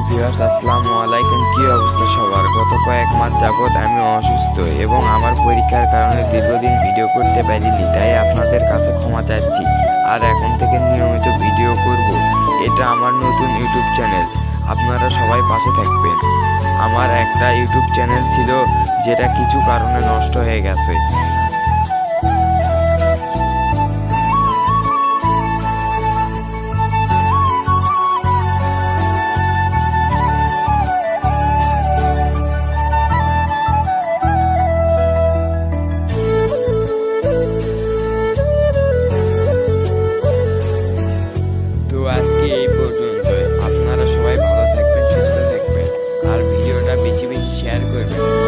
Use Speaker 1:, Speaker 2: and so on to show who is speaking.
Speaker 1: আসসালামু আলাইকুম। কি অবস্থা সবার? গত কয়েক মাস যাবৎ আমি অসুস্থ এবং আমার পরীক্ষার কারণে দীর্ঘদিন ভিডিও করতে পারিনি, তাই আপনাদের কাছে ক্ষমা চাচ্ছি। আর এখন থেকে নিয়মিত ভিডিও করব। এটা আমার নতুন ইউটিউব চ্যানেল আপনারা সবাই পাশে থাকবেন। আমার একটা ইউটিউব চ্যানেল ছিল, যেটা কিছু কারণে নষ্ট হয়ে গেছে। category.